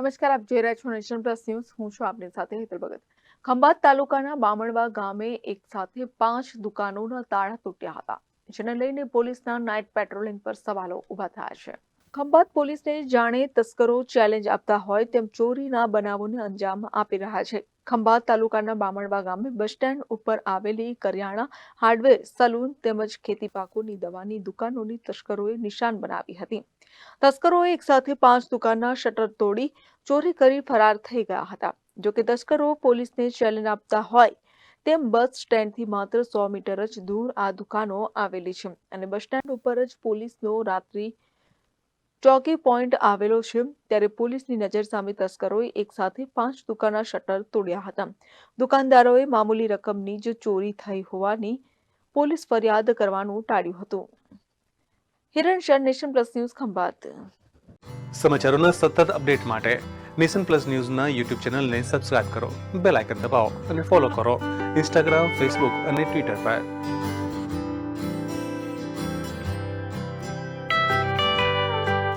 નમસ્કાર, આપ જોઈ રહ્યા છો નેશન પ્લસ ન્યૂઝ. હું છું આપની સાથે હેતલ ભગત. ખંભાત તાલુકાના બામણવા ગામે એક સાથે પાંચ દુકાનોના તાળા તૂટ્યા હતા, જેને લઈને પોલીસના નાઇટ પેટ્રોલિંગ પર સવાલો ઊભા થયા છે. ખંભાત પોલીસને જાણે તસ્કરો ચેલેન્જ આપતા હોય તેમ ચોરીના બનાવોને અંજામ આપી રહ્યા છે. ખંભાત તાલુકાના બામણવા ગામે બસ સ્ટેન્ડ ઉપર આવેલી કરિયાણા હાર્ડવેર સલૂન તેમજ ખેતી દવાની દુકાનોની તસ્કરોએ નિશાન બનાવી હતી. તસ્કરોએ એકસાથે પાંચ દુકાનના શટર તોડી ચોરી કરી ફરાર થઈ ગયા હતા. જોકે તસ્કરો પોલીસને ચેલેન્જ આપતા હોય તેમ બસ સ્ટેન્ડથી માત્ર સો મીટર જ દૂર આ દુકાનો આવેલી છે અને બસ સ્ટેન્ડ ઉપર જ પોલીસનો રાત્રિ ચોકી પોઈન્ટ આવેલો છે, ત્યારે પોલીસની નજર સામે તસ્કરોએ એકસાથે પાંચ દુકાનના શટર તોડ્યા હતા. દુકાનદારોએ મામૂલી રકમની જ ચોરી થઈ હોવાની પોલીસ ફરિયાદ કરવાનું ટાળ્યું હતું. હિરણ શર, નેશન પ્લસ ન્યૂઝ ખંભાત. સમાચારોના સતત અપડેટ માટે નેશન પ્લસ ન્યૂઝના યુટ્યુબ ચેનલને સબસ્ક્રાઇબ કરો, બેલ આઇકન દબાવો અને ફોલો કરો. ઇન્સ્ટાગ્રામ, ફેસબુક અને ટ્વિટર પર.